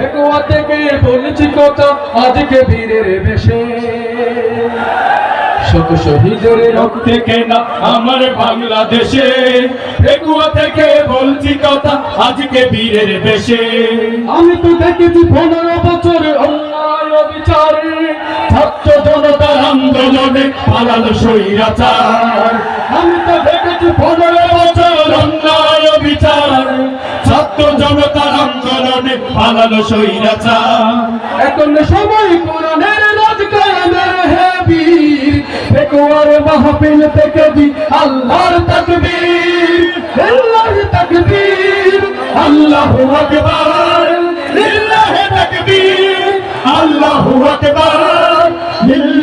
ফেকুয়া থেকে বলছি আজকে বীরের বেশে। শত শহীদের রক্তে কেনা আমার বাংলাদেশে। ফেকুয়া থেকে বলছি কথা আজকে বীরের বেশে। আমি তো দেখেছি পনেরো বছর অন্যায় বিচারে ছাত্র জনতার আন্দোলনে পালালো স্বৈরাচার। আমি তো দেখেছি পনেরো বছর অন্যায় বিচার ছাত্র জনতার আন্দোলনে পালালো স্বৈরাচার। এখন সময় কোরআনের রাজ কায়েমের হে বীর। ফেকুয়ার মাহফিল থেকে দি আল্লাহর তাকবীর। আল্লাহর তাকবীর, আল্লাহু আকবার, লিল্লাহি তাকবীর, আল্লাহু আকবার।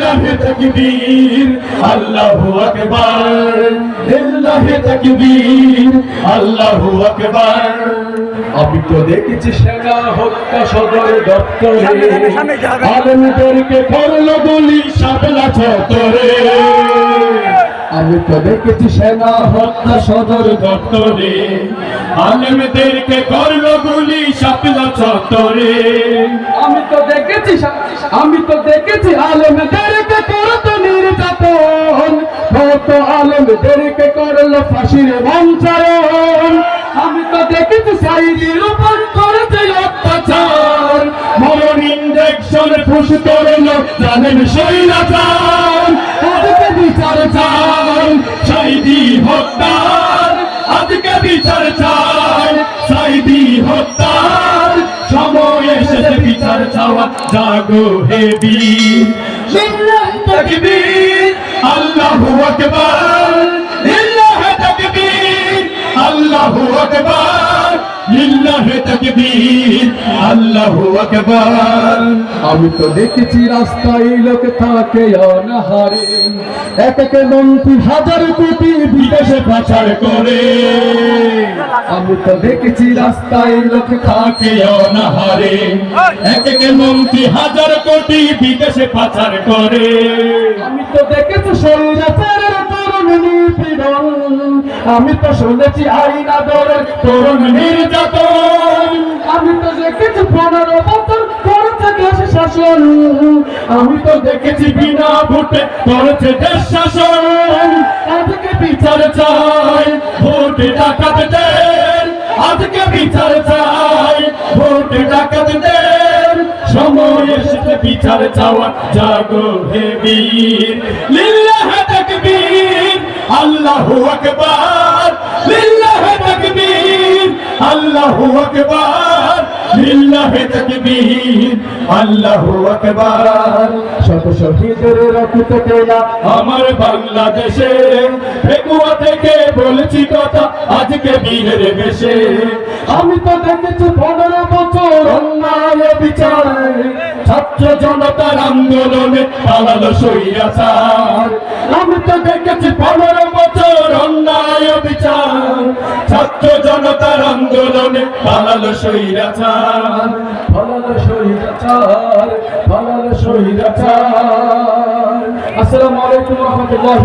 লিল্লাহি তাকবীর আল্লাহু আকবার। লিল্লাহি তাকবীর আল্লাহু আকবার। আমি তো দেখেছি সেনা হত্যা সদর দপ্তরে। আলমদেরকে করল গুলি সাবলা চত্বরে আমি তো দেখেছি সেনা হত্যা সদর দপ্তরে। আলমদেরকে করল গুলি সাপলা চত্বরে। আমি তো দেখেছি আমি তো দেখেছি আলমদেরকে করতো নির্যাতন। কত আলমদেরকে করল ফাঁসির বঞ্চরণ। আমি তো দেখেছি সাইদের উপর করেছে অত্যাচার। মরণ ইঞ্জেকশন ফুস করল জানেন শৈলাচার জাগো হে বীর। লিল্লাহি তাকবীর আল্লাহু আকবার। লিল্লাহি তাকবীর আল্লাহু আকবার। লিল্লাহি তাকবীর আল্লাহু আকবার। আমি তো দেখেছি রাস্তায় লোক থাকে অনাহারে। এক এক মন্ত্রী হাজার কোটি বিদেশে পাচার করে। আমি তো দেখেছি রাস্তায় লোক থাকে অনাহারে এক এক মন্ত্রী হাজার কোটি বিদেশে পাচার করে আমি তো দেখেছি তরুণ নিপীড়ন আমি তো শুনেছি আইনা দরের তরুণ নির্যাতন আমি তো দেখেছি পনেরো বছর করেছে দেশ শাসন আমি তো দেখেছি বিনা ভোটে করেছে দেশ শাসন আজকে বিচার চাই ভোট ডাকাত বিচার চাওয়া, জাগো হে বীর। লিল্লাহ তাকবীর, আল্লাহু আকবার। লিল্লাহ তাকবীর, আল্লাহু আকবার। লিল্লাহ তাকবীর, আল্লাহু আকবার। শত শহীদের রক্ত কেনা আমার বাংলাদেশে। ফেকুয়া থেকে বলছি কথা, আজকে বীরের বেশে। আমি তো দেখেছি পনেরো জনতার আন্দোলনে পালালো সৈয়াচার আমি তো দেখেছি পনেরো বছর অন্যায় বিচার ছাত্র জনতার আন্দোলনে পালালো সৈরাচার পালালো সৈরাচার পালালো সৈরাচার আসসালামু আলাইকুম রহমতুল্লাহ